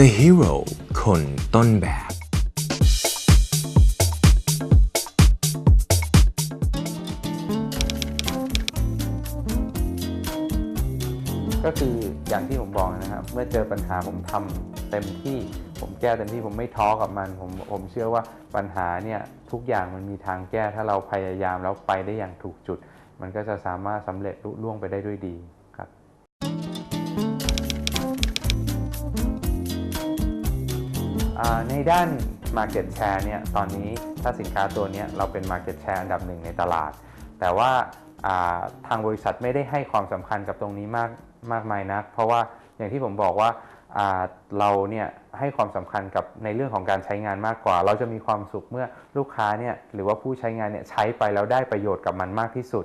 The Hero คนต้นแบบ ก็คืออย่างที่ผมบอกนะครับ เมื่อเจอปัญหาผมทำเต็มที่ผมแก้เต็มที่ผมไม่ท้อกับมัน ผมผมเชื่อว่าปัญหาเนี่ยทุกอย่างมันมีทางแก้ถ้าเราพยายามแล้วไปได้อย่างถูกจุด มันก็จะสามารถสำเร็จลุล่วงไปได้ด้วยดี ในด้าน Market Share เนี่ยตอนนี้ถ้าสินค้าตัวนี้เราเป็น Market Share อันดับหนึ่งในตลาด แต่ว่าทางบริษัทไม่ได้ให้ความสำคัญกับตรงนี้มากมากมายนัก เพราะว่าอย่างที่ผมบอกว่าอ่าเราเนี่ยให้ความสำคัญกับในเรื่องของการใช้งานมากกว่า เราจะมีความสุขเมื่อลูกค้าเนี่ยหรือว่าผู้ใช้งานเนี่ยใช้ไปแล้วได้ประโยชน์กับมันมากที่สุด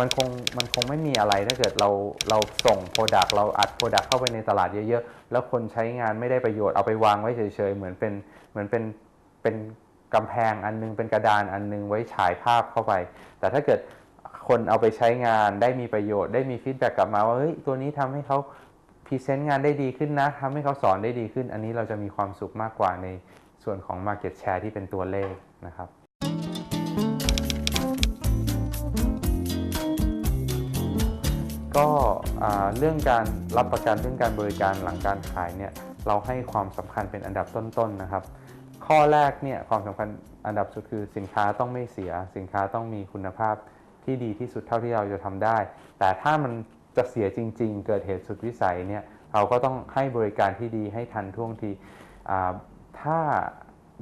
มันคงมันคงไม่มีอะไรถ้าเกิดเราเราส่งโปรดักเราอัดโปรดักเข้าไปในตลาดเยอะๆ แล้วคนใช้งานไม่ได้ประโยชน์เอาไปวางไว้เฉยๆ เหมือนเป็นเหมือนเป็นเป็นกำแพงอันนึงเป็นกระดานอันนึงไว้ฉายภาพเข้าไป แต่ถ้าเกิดคนเอาไปใช้งานได้มีประโยชน์ได้มีฟีดแบ็กกลับมาว่าเฮ้ยตัวนี้ทำให้เขาพรีเซนต์งานได้ดีขึ้นนะทำให้เขาสอนได้ดีขึ้น อันนี้เราจะมีความสุขมากกว่าในส่วนของ Market Share ที่เป็นตัวเลขนะครับ ก็เรื่องการรับประกันเรื่องการบริการหลังการขายเนี่ยเราให้ความสำคัญเป็นอันดับต้นๆนะครับ ข้อแรกเนี่ยความสำคัญอันดับสุดคือสินค้าต้องไม่เสีย สินค้าต้องมีคุณภาพที่ดีที่สุดเท่าที่เราจะทำได้ แต่ถ้ามันจะเสียจริง ๆ เกิดเหตุสุดวิสัยเนี่ยเราก็ต้องให้บริการที่ดีให้ทันท่วงทีถ้า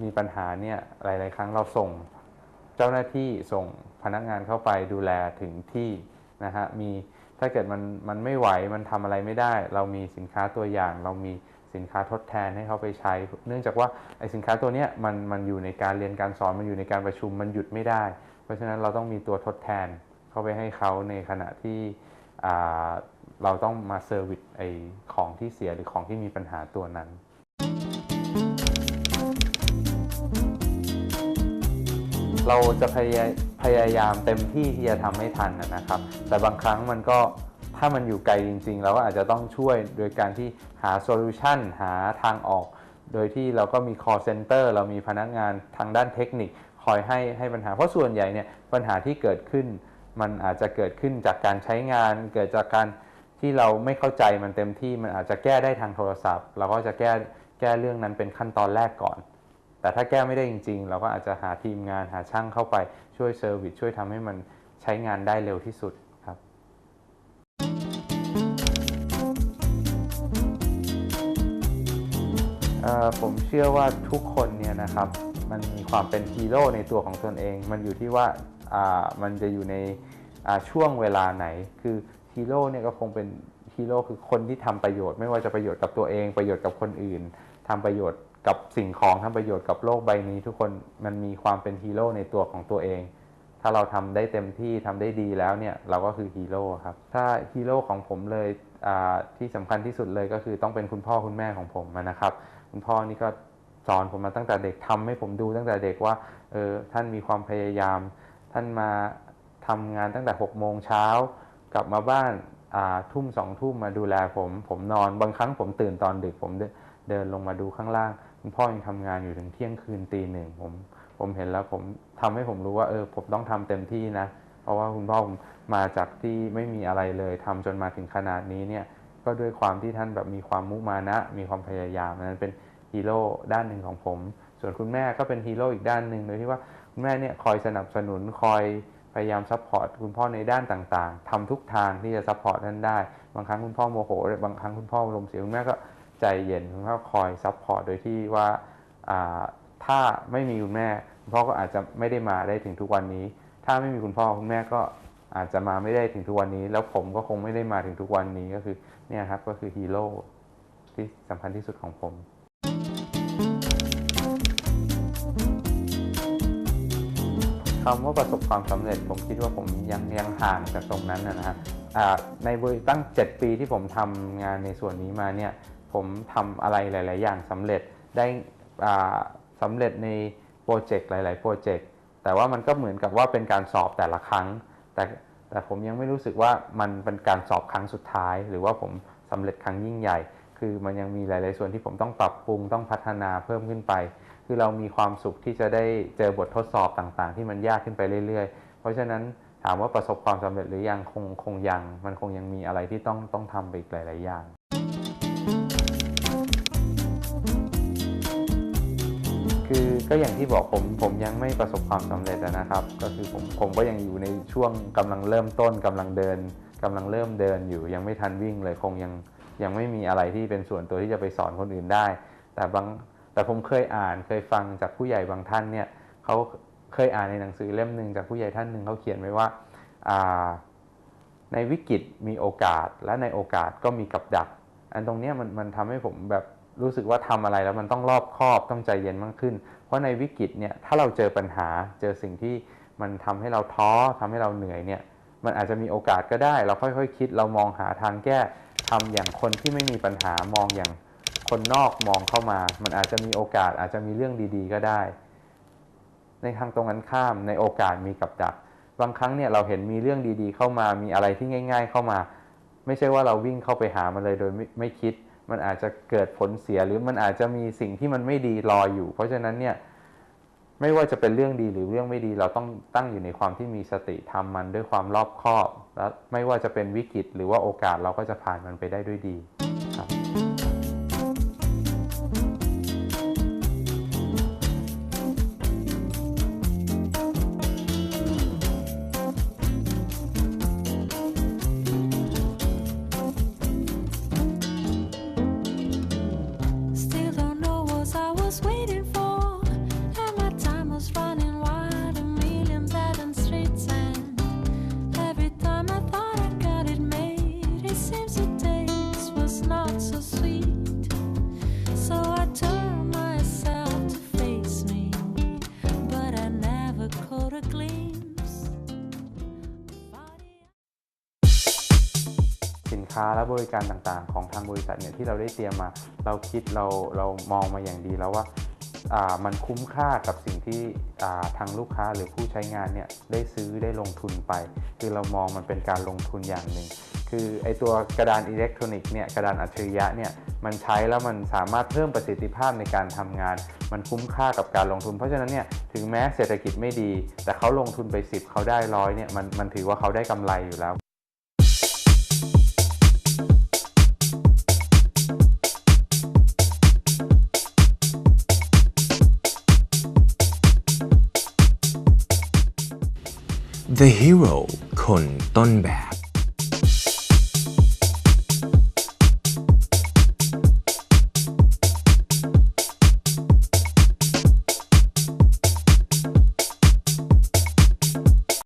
มีปัญหาเนี่ยหลาย ๆ ครั้งเราส่งเจ้าหน้าที่ส่งพนักงานเข้าไปดูแลถึงที่นะฮะมี ถ้าเกิดมันมันไม่ไหวมันทำอะไรไม่ได้ เรามีสินค้าตัวอย่าง เรามีสินค้าทดแทนให้เขาไปใช้ เนื่องจากว่าไอสินค้าตัวเนี้ยมันมันอยู่ในการเรียนการสอนมันอยู่ในการประชุมมันหยุดไม่ได้ เพราะฉะนั้นเราต้องมีตัวทดแทนเข้าไปให้เขาในขณะที่เราต้องมาเซอร์วิสไอของที่เสียหรือของที่มีปัญหาตัวนั้นเราจะพยาย พยายามเต็มที่ที่จะทำให้ทันนะนะครับ แต่บางครั้งมันก็ถ้ามันอยู่ไกลจริงๆ เราก็อาจจะต้องช่วยโดยการที่หาโซลูชันหาทางออก โดยที่เราก็มี call center เรามีพนักงานทางด้านเทคนิคคอยให้ให้ปัญหา เพราะส่วนใหญ่เนี่ยปัญหาที่เกิดขึ้น มันอาจจะเกิดขึ้นจากการใช้งาน เกิดจากการที่เราไม่เข้าใจมันเต็มที่ มันอาจจะแก้ได้ทางโทรศัพท์ เราก็จะแก้แก้เรื่องนั้นเป็นขั้นตอนแรกก่อน แต่ถ้าแก้ไม่ได้จริง ๆ เราก็อาจจะหาทีมงานหาช่างเข้าไปช่วยเซอร์วิสช่วยทำให้มันใช้งานได้เร็วที่สุดครับ ผมเชื่อว่าทุกคนเนี่ยนะครับ มันมีความเป็นฮีโร่ในตัวของตนเอง มันอยู่ที่ว่ามันจะอยู่ในช่วงเวลาไหน คือฮีโร่เนี่ยก็คงเป็นฮีโร่คือคนที่ทำประโยชน์ ไม่ว่าจะประโยชน์กับตัวเอง ประโยชน์กับคนอื่นทำประโยชน์ กับสิ่งของทำประโยชน์กับโลกใบนี้ ทุกคนมันมีความเป็นฮีโร่ในตัวของตัวเอง ถ้าเราทำได้เต็มที่ทำได้ดีแล้วเนี่ยเราก็คือฮีโร่ครับ ถ้าฮีโร่ของผมเลยที่สำคัญที่สุดเลยก็คือต้องเป็นคุณพ่อคุณแม่ของผมนะครับ คุณพ่อนี่ก็สอนผมมาตั้งแต่เด็กทำให้ผมดูตั้งแต่เด็กว่าเออท่านมีความพยายาม ท่านมาทำงานตั้งแต่6กโมงเช้ากลับมาบ้านทุ่มสองทุ่มมาดูแลผม ผมนอนบางครั้งผมตื่นตอนดึกผมเดินลงมาดูข้างล่าง คุณพ่อยังทำงานอยู่ถึงเที่ยงคืนตีหนึ่งผม ผมเห็นแล้วผมทำให้ผมรู้ว่าเออผมต้องทำเต็มที่นะ เพราะว่าคุณพ่อผมมาจากที่ไม่มีอะไรเลยทำจนมาถึงขนาดนี้เนี่ยก็ด้วยความที่ท่านแบบมีความมุมานะ มีความพยายามนั้นเป็นฮีโร่ด้านหนึ่งของผม ส่วนคุณแม่ก็เป็นฮีโร่อีกด้านหนึ่งโดยที่ว่าคุณแม่เนี่ยคอยสนับสนุนคอยพยายามซัพพอร์ตคุณพ่อในด้านต่างๆทำทุกทางที่จะซัพพอร์ตท่านได้ บางครั้งคุณพ่อโมโห บางครั้งคุณพ่ออารมณ์เสียคุณแม่ก็ ใจเย็นคุณพ่อคอยซัพพอร์ตโดยที่ว่าถ้าไม่มีคุณแม่คุณพ่อก็อาจจะไม่ได้มาได้ถึงทุกวันนี้ ถ้าไม่มีคุณพ่อคุณแม่ก็อาจจะมาไม่ได้ถึงทุกวันนี้ แล้วผมก็คงไม่ได้มาถึงทุกวันนี้ก็คือเนี่ยครับก็คือฮีโร่ที่สำคัญที่สุดของผม คำว่าประสบความสำเร็จผมคิดว่าผมยังยังห่างจากตรงนั้นนะฮะอ่าในบริตั้ง 7 ปีที่ผมทำงานในส่วนนี้มาเนี่ย ผมทำอะไรหลาย ๆ อย่างสำเร็จได้อ่าสำเร็จในโปรเจกต์หลาย ๆ โปรเจกต์แต่ว่ามันก็เหมือนกับว่าเป็นการสอบแต่ละครั้ง แต่แต่ผมยังไม่รู้สึกว่ามันเป็นการสอบครั้งสุดท้าย หรือว่าผมสำเร็จครั้งยิ่งใหญ่ คือมันยังมีหลาย ๆ ส่วนที่ผมต้องปรับปรุงต้องพัฒนาเพิ่มขึ้นไป คือเรามีความสุขที่จะได้เจอบททดสอบต่าง ๆ ที่มันยากขึ้นไปเรื่อย ๆ เพราะฉะนั้นถามว่าประสบความสำเร็จหรือยังคงคงยัง มันคงยังมีอะไรที่ต้องต้องทำไปอีกหลาย ๆ อย่าง คือก็อย่างที่บอกผมผมยังไม่ประสบความสำเร็จนะครับ ก็คือผมผมก็ยังอยู่ในช่วงกำลังเริ่มต้นกำลังเดินกำลังเริ่มเดินอยู่ ยังไม่ทันวิ่งเลยคงยังยังไม่มีอะไรที่เป็นส่วนตัวที่จะไปสอนคนอื่นได้ แต่บางแต่ผมเคยอ่านเคยฟังจากผู้ใหญ่บางท่านเนี่ยเขาเคยอ่านในหนังสือเล่มหนึ่งจากผู้ใหญ่ท่านหนึ่งเขาเขียนไว้ว่าาในวิกฤตมีโอกาสและในโอกาสก็มีกับดัก อันตรงนี้มันมันทำให้ผมแบบ รู้สึกว่าทำอะไรแล้วมันต้องรอบคอบต้องใจเย็นมากขึ้น เพราะในวิกฤตเนี่ยถ้าเราเจอปัญหาเจอสิ่งที่มันทำให้เราท้อทำให้เราเหนื่อยเนี่ยมันอาจจะมีโอกาสก็ได้ เราค่อยๆคคิดเรามองหาทางแก้ทำอย่างคนที่ไม่มีปัญหามองอย่างคนนอกมองเข้ามา มันอาจจะมีโอกาสอาจจะมีเรื่องดีๆ ก็ได้ ในทางตรงกันข้ามในโอกาสมีกับดัก บางครั้งเนี่ยเราเห็นมีเรื่องดีๆ เข้ามามีอะไรที่ง่าย ๆ เข้ามา ไม่ใช่ว่าเราวิ่งเข้าไปหามันเลยโดยไม่ไม่คิด มันอาจจะเกิดผลเสียหรือมันอาจจะมีสิ่งที่มันไม่ดีรออยู่ เพราะฉะนั้นเนี่ยไม่ว่าจะเป็นเรื่องดีหรือเรื่องไม่ดีเราต้องตั้งอยู่ในความที่มีสติทำมันด้วยความรอบคอบ และไม่ว่าจะเป็นวิกฤตหรือว่าโอกาสเราก็จะผ่านมันไปได้ด้วยดี สินค้าและบริการต่างๆ ของทางบริษัทเนี่ยที่เราได้เตรียมมา เราคิดเราเรามองมาอย่างดีแล้วว่ามันคุ้มค่ากับสิ่งที่ทางลูกค้าหรือผู้ใช้งานเนี่ยได้ซื้อได้ลงทุนไป คือเรามองมันเป็นการลงทุนอย่างหนึ่งคือไอตัวกระดานอิเล็กทรอนิกส์เนี่ยกระดานอัจฉริยะเนี่ยมันใช้แล้วมันสามารถเพิ่มประสิทธิภาพในการทำงาน มันคุ้มค่ากับการลงทุน เพราะฉะนั้นเนี่ยถึงแม้เศรษฐกิจไม่ดี แต่เขาลงทุนไป 10เขาได้ร้อยเนี่ยมันมันถือว่าเขาได้กำไรอยู่แล้ว The Hero คนต้นแบบ